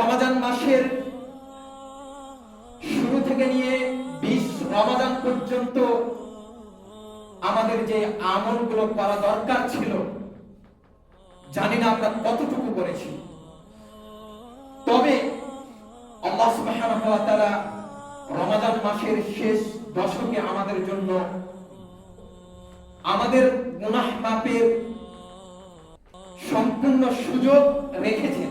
রমাজান মাসের শুরু থেকে নিয়ে বিশ রমাদান পর্যন্ত আমাদের যে আমলগুলো করা দরকার ছিল, জানি না আমরা কতটুকু করেছি। তবে তাআলা রমাদান মাসের শেষ দশকে আমাদের জন্য আমাদের গুনাহ মাপের সম্পূর্ণ সুযোগ রেখেছেন।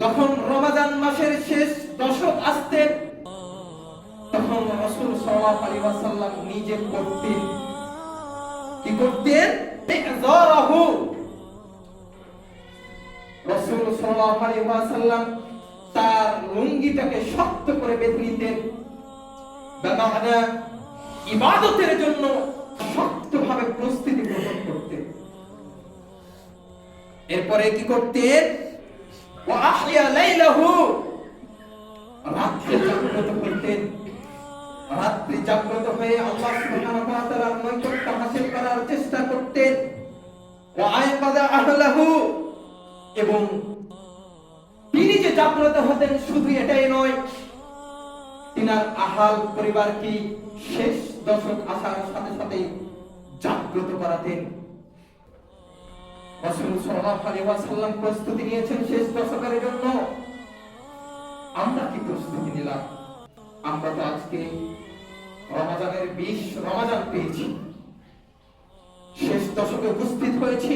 তখন রমাজান মাসের শেষ দশক আসতেন তখন রাসূল সাল্লাল্লাহু আলাইহি ওয়াসাল্লাম নিজে করতেন। কি করতেন? রাসূল সাল্লাল্লাহু আলাইহি ওয়াসাল্লাম তার লুঙ্গিটাকে শক্ত করে বেঁধে নিতেন। বেমানা ইবাদতের জন্য শক্তভাবে প্রস্তুতি গ্রহণ করতেন। এরপরে কি করতেন? আহইয়া লাইলাহু রাত্রে জাগ্রত করতেন রাত্রি জাগ্রত হয়ে আল্লাহ সুবহানাহু ওয়া তাআলার নৈকট্য হাসিল করার চেষ্টা করতেন। ওয়া আয়কাযা আহলাহু। এবং তিনি যে জাগ্রত হতেন শুধু এটাই নয়, তিনার আহাল পরিবার কি শেষ দশক আসার সাথে সাথে জাগ্রত করাতেন। প্রস্তুতি নিয়েছেন শেষ দশকের জন্য। আমরা কি প্রস্তুতি নিলাম? আমরা তো আজকে রমাজানের বিশ রমাজান পেয়েছি। শেষ দশকে উপস্থিত হয়েছি।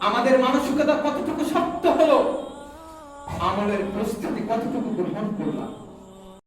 আমাদের মানসিকতা কতটুকু শক্ত হলো? আমলের প্রস্তুতি কতটুকু গ্রহণ করলাম?